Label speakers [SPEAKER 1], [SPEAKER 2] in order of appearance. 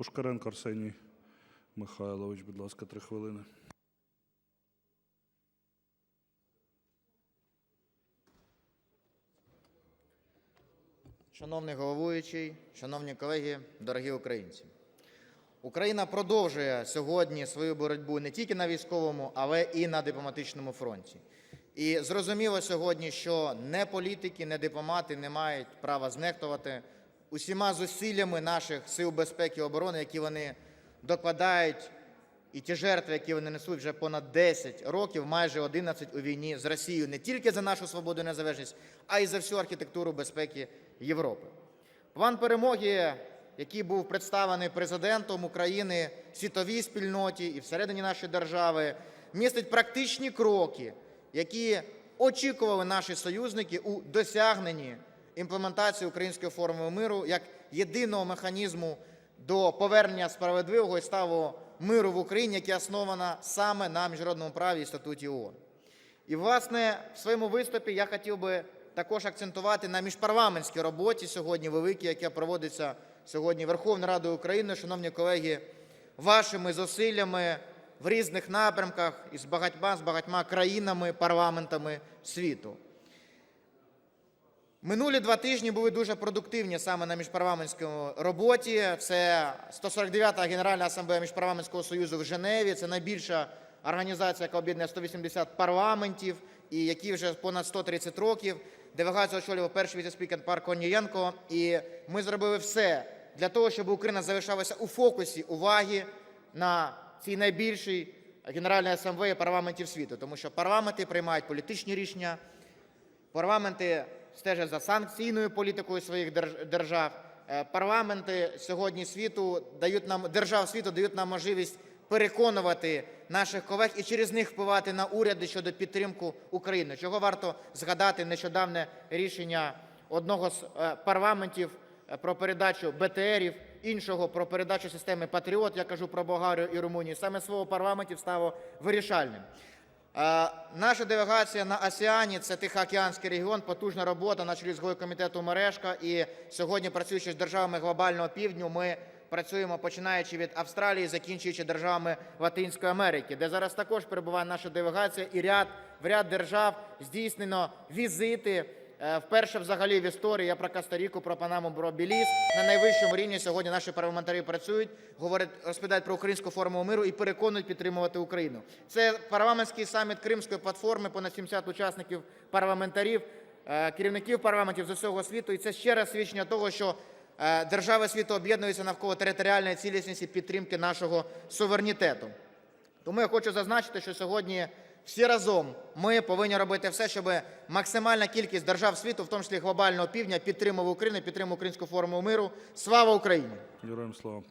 [SPEAKER 1] Пушкаренко Арсеній Михайлович, будь ласка, три хвилини.
[SPEAKER 2] Шановний головуючий, шановні колеги, дорогі українці. Україна продовжує сьогодні свою боротьбу не тільки на військовому, але і на дипломатичному фронті. І зрозуміло сьогодні, що не політики, не дипломати не мають права знехтувати усіма зусиллями наших сил безпеки і оборони, які вони докладають, і ті жертви, які вони несуть вже понад 10 років, майже 11 у війні з Росією, не тільки за нашу свободу і незалежність, а й за всю архітектуру безпеки Європи. План перемоги, який був представлений президентом України світовій спільноті і всередині нашої держави, містить практичні кроки, які очікували наші союзники у досягненні імплементації української формули миру як єдиного механізму до повернення справедливого і сталого миру в Україні, яке основано саме на міжнародному праві і статуті ООН. І, власне, в своєму виступі я хотів би також акцентувати на міжпарламентській роботі сьогодні великій, яка проводиться сьогодні Верховною Радою України. Шановні колеги, вашими зусиллями в різних напрямках і з багатьма, з багатьма країнами, парламентами світу. Минулі два тижні були дуже продуктивні саме на міжпарламентській роботі. Це 149-та Генеральна асамблея Міжпарламентського союзу в Женеві. Це найбільша організація, яка об'єднує 180 парламентів і які вже понад 130 років. Делегацію очолював перший віце-спікер Пар Корнієнко. І ми зробили все для того, щоб Україна залишалася у фокусі уваги на цій найбільшій Генеральній асамблеї парламентів світу, тому що парламенти приймають політичні рішення, Парламенти стежать за санкційною політикою своїх держ- держав. Е, Парламенти сьогодні світу дають нам держав світу дають нам можливість переконувати наших колег і через них впливати на уряди щодо підтримки України. Чого варто згадати нещодавне рішення одного з е, парламентів е, про передачу БТРів, іншого про передачу системи Патріот. Я кажу про Болгарію і Румунію. Саме слово парламентів стало вирішальним. Наша делегація на АСІАНі – це Тихоокеанський регіон, потужна робота на чолі з комітету Мережка. І сьогодні, працюючи з державами глобального півдню, ми працюємо починаючи від Австралії, закінчуючи державами Латинської Америки, де зараз також перебуває наша делегація, і ряд в ряд держав здійснено візити. Е, Вперше взагалі в історії я про Коста-Ріку, про Панаму, про Біліз. На найвищому рівні сьогодні наші парламентарі працюють, говорять, розповідають про українську формулу миру і переконують підтримувати Україну. Це парламентський саміт Кримської платформи, понад 70 учасників парламентарів, е, керівників парламентів з усього світу. І це ще раз свідчення того, що е, держави світу об'єднуються навколо територіальної цілісності підтримки нашого суверенітету. Тому я хочу зазначити, що сьогодні всі разом ми повинні робити все, щоб максимальна кількість держав світу, в тому числі глобального півдня, підтримувала Україну, підтримувала українську форму миру. Слава Україні!
[SPEAKER 1] Героям слава.